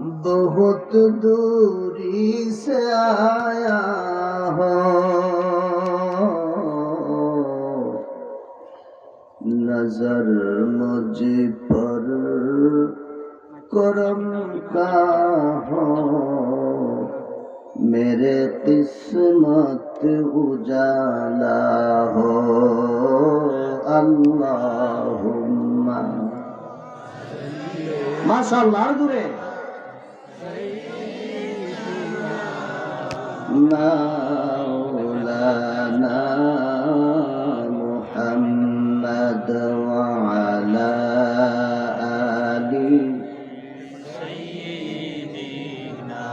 बहुत दूरी से आया हो नजर मुझ पर करम का हो मेरे किस्मत उजाला हो अल्लाहुम्मा माशाल्लाह আর مولانا محمد وعلى آله. سيدنا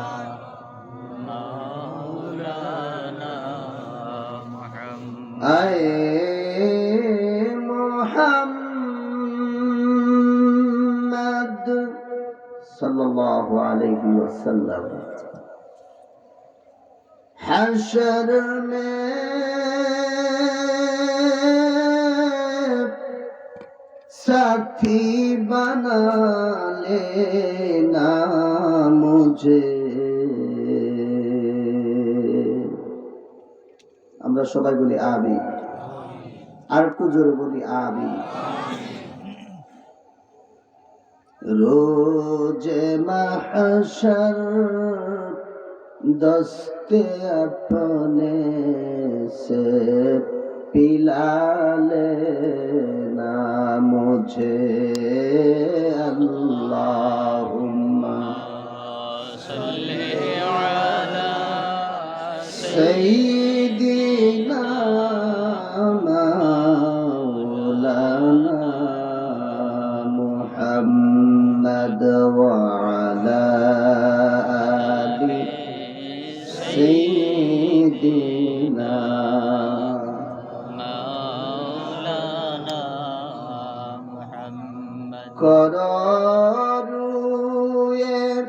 مولانا محمد. أي محمد صلى الله عليه وسلم. हशर মে साथी बना না मुझे আমরা সবাই বলি আবি আর পুজোর বলি আবি রোজে মাহশর दस्ते अपने से पिला लेना করুয়ের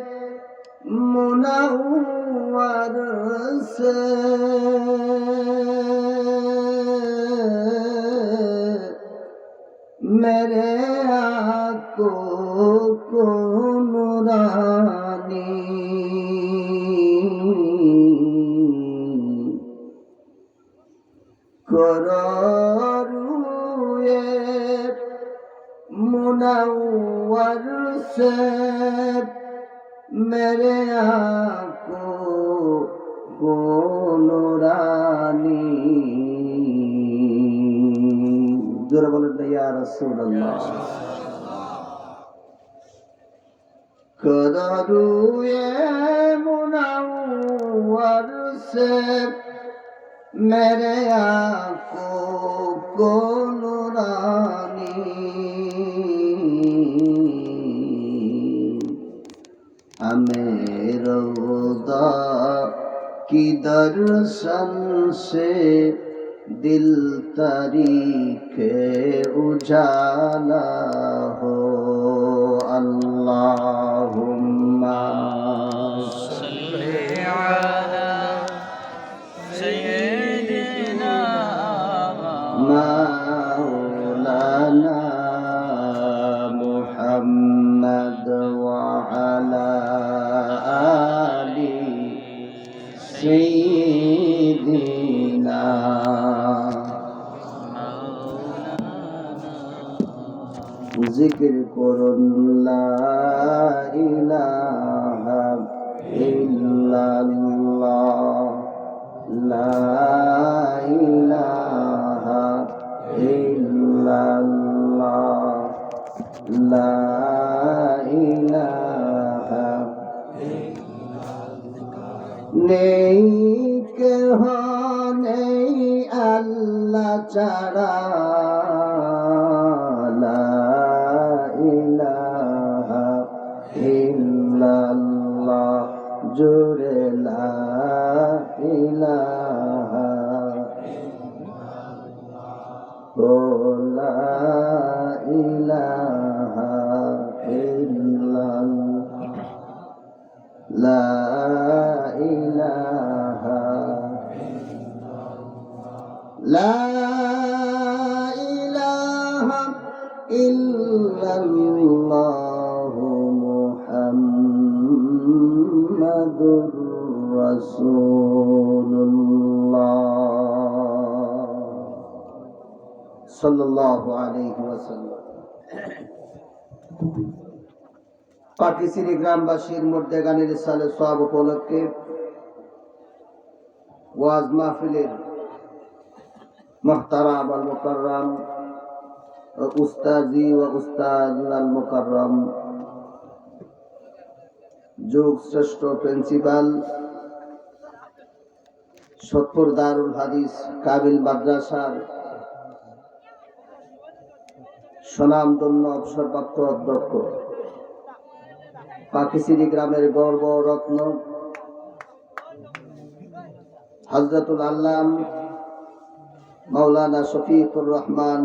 মুনাওয়ার সে। মেরে আকো কোনুরা গরুয়ে মুনাওয়ার সে মেরে আকো কোনরানি জোরে বলেন না ইয়া রাসূলুল্লাহ। কদরুয়ে মুনাওয়ার সে मेरे आंखों को नूरानी हमें रोदा की दर्शन से दिल तरीके उजाला हो अल्लाहुम्मा জিকির করুন ইলাহা ইল্লাল্লাহ। লা ইলাহা ইল্লাল্লাহ। নেই কেহ নেই আল্লাহ ছাড়া। জোরে লা ইলাহা ও লা ইলাহা ইল্লাল্লাহ লা লা محمد رسول الله صلى الله عليه وسلم পাকিস্তানি গ্রামবাসীর মধ্যে গানের সালে সব উপলক্ষে ওয়াজ মাহফিলের محترم المكرم أستاذي وأستاذنا المكرم যুগ শ্রেষ্ঠ প্রিন্সিপাল সৎপুর দারুল হাদিস কাবিল মাদ্রাসার সুনামধন্য অবসরপ্রাপ্ত অধ্যক্ষ পাকিসিরি গ্রামের গর্ব রত্ন হজরতুল আল্লাম মৌলানা শফিকুর রহমান